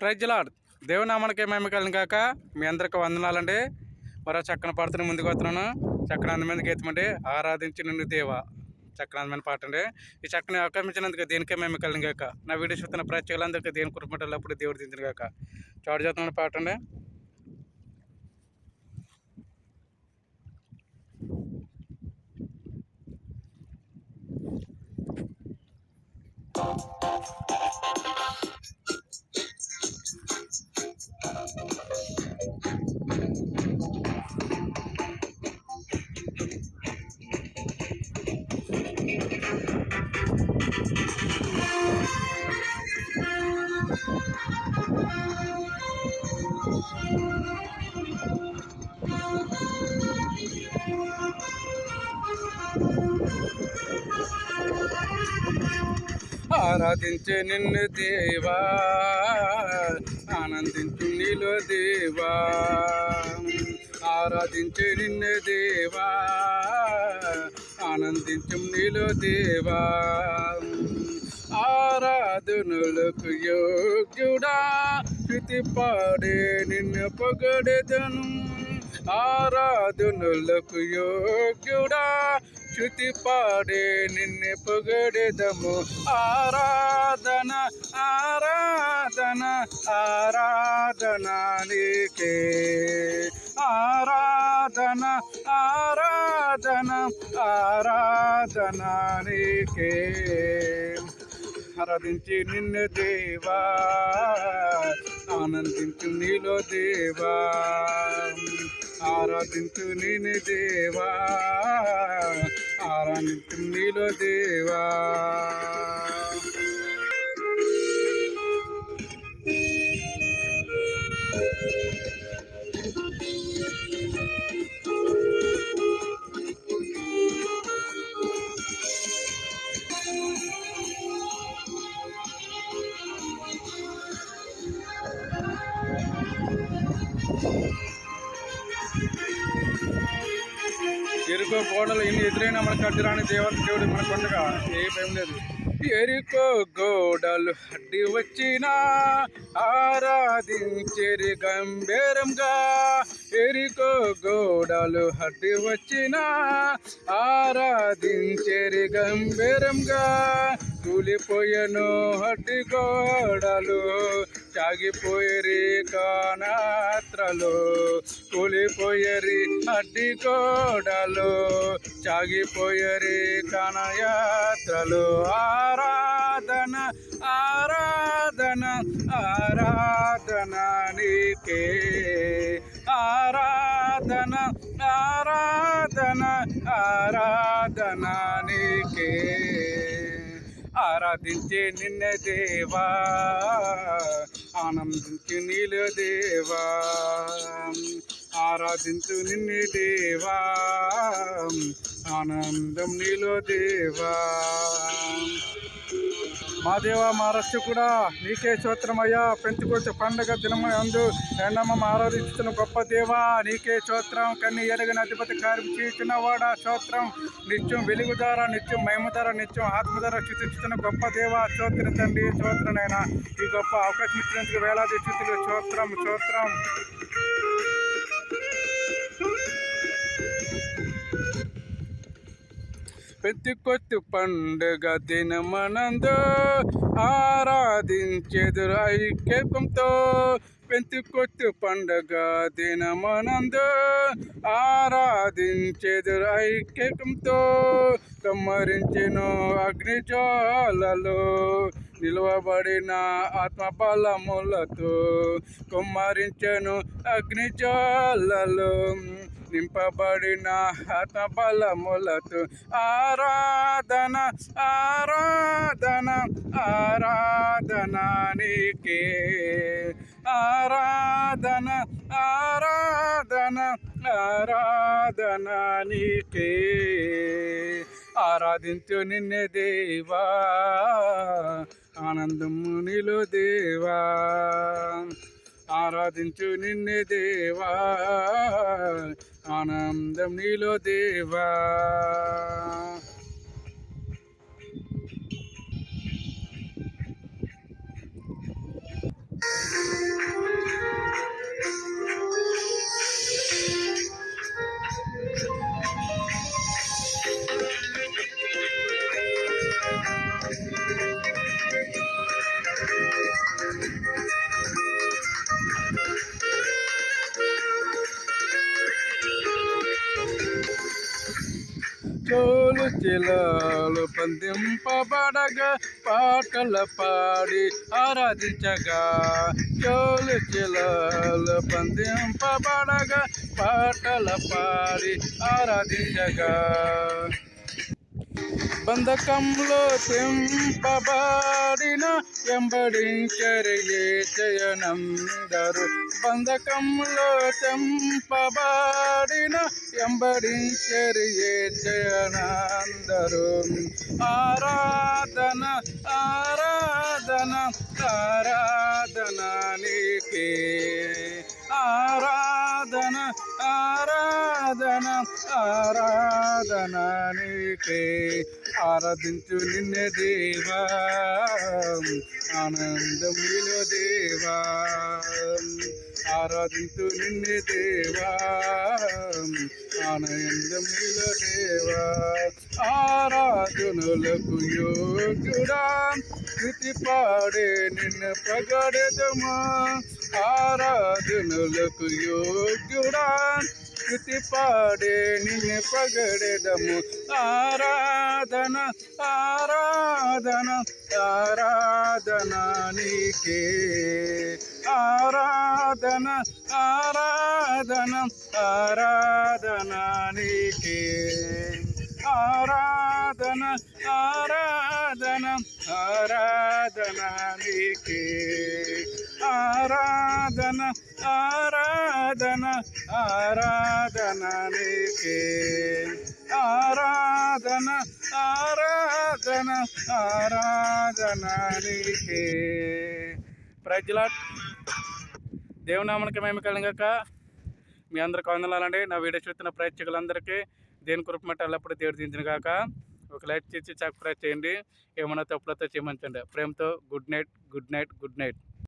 ప్రజలాడ్ దేవునామానికి మేము కలిగిన కాక మీ అందరికీ వందనాలండి. మరో చక్కని పాడుతున్న ముందుకు వస్తున్నాను. చక్కని అందమైన గీతమండి. ఆరాధించి నిన్ను దేవ. చక్కని అందమైన పాట అండి ఈ చక్కని ఆక్రమించినందుకు దేనికే మేము కలిగిన కాక నా వీడియో చూస్తున్న ప్రజలందరికీ దేని కుటుంబాలప్పుడు దేవుడు దించిన కాక చాటు చేస్తున్న పాట అండి ఆరాధించే నిన్ను దేవా ఆనందించు నీలో దేవా. ఆరాధించే నిన్ను దేవా ఆనందించు నీలో దేవా. ఆరాధనులకు యోగ్యుడా. శృతి పాడే నిన్ను పొగడెదను. ఆరాధనులకు యోగ్యుడా. శృతి పాడే నిన్ను పొగడెదము. ఆరాధన ఆరాధన ఆరాధన నీకే. ఆరాధన ఆరాధన ఆరాధన నీకే. ఆరాధించి నిన్ను దేవా ఆనందించు నీలో దేవా ఆరాధించు నిన్ను దేవా ఆరాధించు నీలో దేవా. ఎరుకో గోడలు ఎన్ని ఎదురైనా మన కట్టురాని దేవత దేవుడు మన కొండగా ఏ భయం లేదు. ఎరుకో గోడలు అడ్డి వచ్చినా ఆరాధించేరి గంభీరంగా. ఎరుకో గోడలు అడ్డి వచ్చినా ఆరాధించేరి గంభీరంగా. కూలిపోయను అడ్డి గోడలు సాగిపోయేరి కానాత్రలు కూలిపోయేరి అడ్డి గోడలు సాగిపోయేరి కనయాత్రలు. ఆరాధన ఆరాధన ఆరాధన నీకే. ఆరాధన ఆరాధన ఆరాధన నీకే. ఆరాధించే నిన్న దేవా ఆనందించు నీలో దేవా. ఆరాధించు నిన్ను దేవా. ఆనందం నీలో దేవా. మా దేవ కూడా నీకే స్తోత్రమయ్యా. పెంచుకొచ్చే పండగ దినమై అందు ఎండమ్మ ఆరాధిస్తున్న గొప్ప దేవా నీకే స్తోత్రం. కన్ని ఎరగిన అధిపతి కార్యం చేస్తున్నవాడ స్తోత్రం. నిత్యం వెలుగు ధర నిత్యం మహిమ నిత్యం ఆత్మ ధర గొప్ప దేవ స్తోత్రం తండ్రి స్తోత్రనైనా ఈ గొప్ప అవకాశం ఇచ్చినందుకు వేలాది స్థితులు స్తోత్రం స్తోత్రం. పెద్దికొత్తు పండుగ దినమనందు ఆరాధించెదురు ఐక్యంతో పెంతుకొత్తు పండుగ దినమనందు ఆరాధించెదురు ఐక్యంతో కమ్మరించెను అగ్నిజాలలో నిలువబడిన ఆత్మ బలములతో కుమ్మరించెను అగ్నిజ్వాలలు. నింపబడిన ఆత్మ బలములతో ఆరాధన ఆరాధన ఆరాధన నీకే. ఆరాధన ఆరాధన ఆరాధన నీకే. ఆరాధించు నిన్నే దేవా ఆనందము నీలో దేవా. ఆరాధించు నిన్నే దేవా. ఆనందం నీలో దేవా. చోలు చిలాలు పందింపబడగా పాటలు పాడి ఆరాధించగా. చోలు చిలాలు పందింపబడగా పాటలు పాడి ఆరాధించగా. బంధకంలో తెంపబాడిన వెంబడించరు జయనందరు. బంధకంలో తెంపబాడిన వెంబడించరు జయనందరు. ఆరాధన ఆరాధన ఆరాధన నీకే. ఆరాధన ఆరాధన ఆరాధన నీకే ఆరాధించు నిన్నే దేవా ఆనందములో దేవా ఆరాధించు నిన్నే దేవా ఆనందములో దేవా ఆరాధనలకు యోగ్యుడా కృతి పాడే నిన్ను పగడదమా ఆరాధనులకు యోగ్యుడా? కృతి పాడే నిన్ను పగడెదము. ఆరాధన ఆరాధన ఆరాధన నీకే. ఆరాధన ఆరాధన ఆరాధన నీకే. ఆరాధన ఆరాధన ఆరాధన నీకే. ఆరాధన ఆరాధన ఆరాధన నీకే. ఆరాధన ఆరాధన ఆరాధన నీకే. ప్రజల దేవునామనికి మేము కలిగాక మీ అందరికి వందనాలండి నా వీడియో చూస్తున్న ప్రేక్షకులందరికీ దేని కృపమట్ట ఎల్లప్పుడూ దేవుడు దించిన కాక ఒక లైక్ చేసి సబ్స్క్రైబ్ చేయండి. ఏమైనా తప్పులతో చేయమంచండి ప్రేమతో good night good night good night.